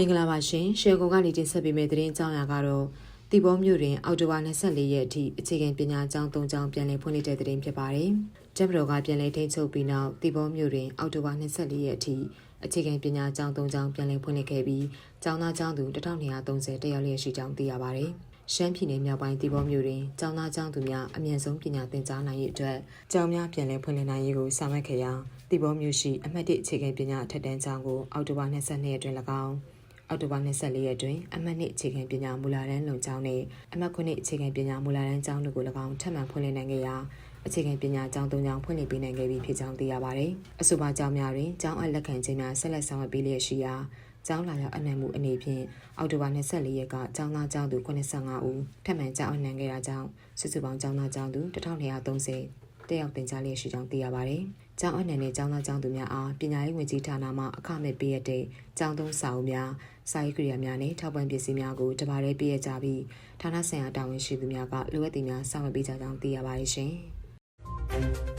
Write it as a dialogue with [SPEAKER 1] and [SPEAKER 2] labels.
[SPEAKER 1] မင်္ဂလာပါရှင်ရှယ်ကိုကနေတင်ဆက်ပေးမယ့်သတင်းအကြောင်းအရာကတော့တီဘောမြို့တွင်အောက်တိုဘာ24ရက်အထိအခြေခံပညာကျောင်း၃ကျောင်းပြန်လည်ဖွင့်လှစ်တဲ့သတင်းဖြစ်ပါတယ်။တပ်မတော်ကပြန်လည်ထိန်းချုပ်ပြီးနောက်တီဘောမြို့တွင်အောက်တိုဘာ24ရက်အထိအခြေခံပညာကျောင်း၃ကျောင်းပြန်လည်ဖွင့်လှစ်ခဲ့ပြီးကျောင်းသားကျောင်းသူ1230တက်ရောက်လျက်ရှိကြောင်းသိရပါတယ်။ရှမ်းပြည်နယ်မြောက်ပိုင်းတီဘောမြို့တွင်ကျောင်းသားကျောင်းသူများအမြင့်ဆုံးပညာသင်ကြားနိုင်ရေးအတွက်ကျောင်းများပြန်လည်ဖွင့်လှစ်နိုင်ရေးကိုဆောင်ရွက်ခဲ့ရာတီဘောမြို့ရှိအမှတ်၁အခြေခံပညာအထက်တန်းကျောင်းကိုအောက်တိုဘာ22ရက်တွင်၎င်း အောက်တိုဘာ24ရက်တွင်အမှတ်နှစ်အခြေခံပညာမူလာတန်းလုံကျောင်းနှင့်အမှတ်9အခြေခံပညာမူလာတန်းကျောင်းတို့ကို၎င်းထပ်မံဖွင့်လှစ်နိုင်ခဲ့ရာအခြေခံပညာကျောင်း၃ကျောင်းဖွင့်လှစ်ပေးနိုင်ခဲ့ပြီဖြစ်ကြောင်းသိရပါသည်။အဆိုပါကျောင်းများတွင်ကျောင်းအပ်လက်ခံခြင်းများဆက်လက်ဆောင်ရွက်ပေးလျက်ရှိရာကျောင်းလာရောက်အနှံမှုအနေဖြင့်အောက်တိုဘာ24ရက်ကကျောင်းသားကျောင်းသူ85ဦးထပ်မံကျောင်းအနှံခဲ့တာကြောင့်စုစုပေါင်းကျောင်းသားကျောင်းသူ1230 တက်ရောက်တင်ကြားလျက်ရှိကြောင်းသိရပါသည်။ကျောင်းအနှံတဲ့ကျောင်းသားကျောင်းသူများအားပညာရေးဝန်ကြီးဌာနမှအခမဲ့ပေးရတဲ့ကျောင်းသုံးစာအုပ်များစာရေးကိရိယာများနဲ့ထောက်ပံ့ပစ္စည်းများကိုတပါးတည်းပေးရကြပြီးဌာနဆိုင်ရာတာဝန်ရှိသူများကလိုအပ်သည်များဆောင်ရွက်ပေးကြကြောင်းသိရပါတယ်ရှင်။